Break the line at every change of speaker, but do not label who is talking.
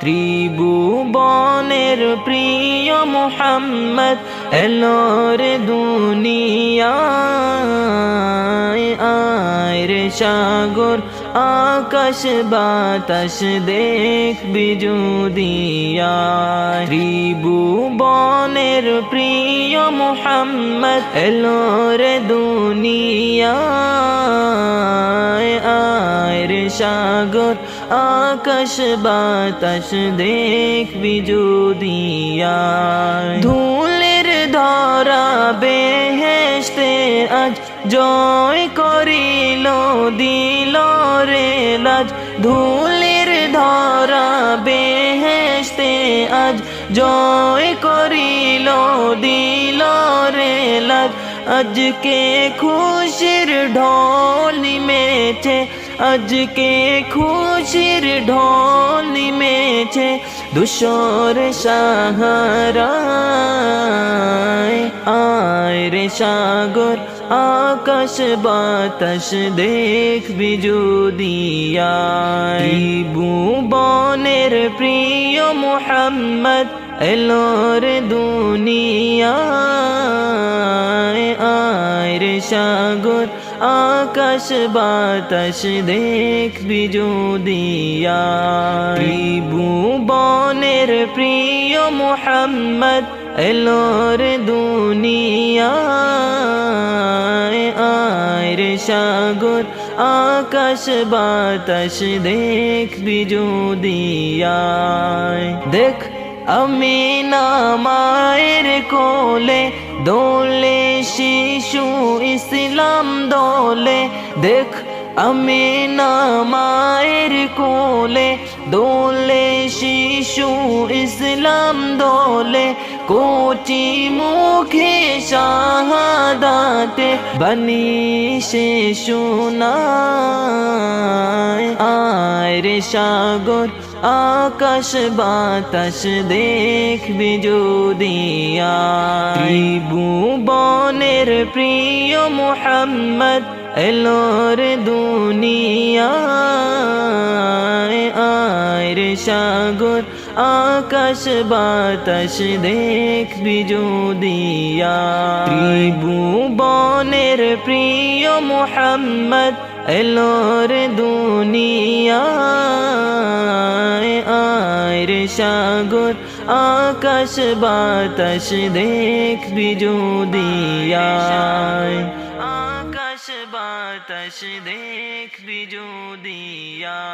ত্রিভুবনের প্রিয় মোহাম্মদ, এলোর দুনিয়ায় আয় রে সাগর, আকাশ বাতাস দেখবি যুদিয়া ত্রিভুবনের প্রিয় মোহাম্মদ, এলোর দুনিয়ায় আয় রে সাগর আকাশ বাতাস দেখবি যদিয়া ধুলের ধরা বেহেস্তে আজ জয় করিল, দিল রে লাজ। ধুলের ধরা বেহেস্তে আজ জয় করিল, দিল রে লাজ। আজকে খুশির ঢোল নিমেছে আজকে খুশির ঢোল নিমেছে দুশোর সাহারায়। আয় রে সাগর, আকাশ বাতাস দেখবি যদিয়া বনের প্রিয় মোহাম্মদ এলোর দুনিয়ায়। আকাশ বাতাস দেখবি যদিয়া বনের প্রিয় মোহাম্মদ এলোর দুনিয়ায় আয় রে সাগর, আকাশ বাতাস দেখবি যদিয়ায় দেখ আমি না মায়ের কোলে দোলে শিশু ইসলাম দোলে। দেখ আমি না মায়ের কোলে দোলে শিশু ইসলাম দোলে। কোচি মুখে শাহাদাতে বনি সে শোনায়। আয় রে সাগর আকাশ বাতাস দেখবি যদিয়া ত্রিভুবনের প্রিয় মোহাম্মদ এলোর দুনিয়ায়। আয় রে সাগর, আকাশ বাতাস দেখবি যদিয়া ত্রিভুবনের প্রিয় মোহাম্মদ এলোর রে সাগর আকাশ বাতাস দেখবি যদিয়ায় আকাশ বাতাস দেখবি যদিয়ায়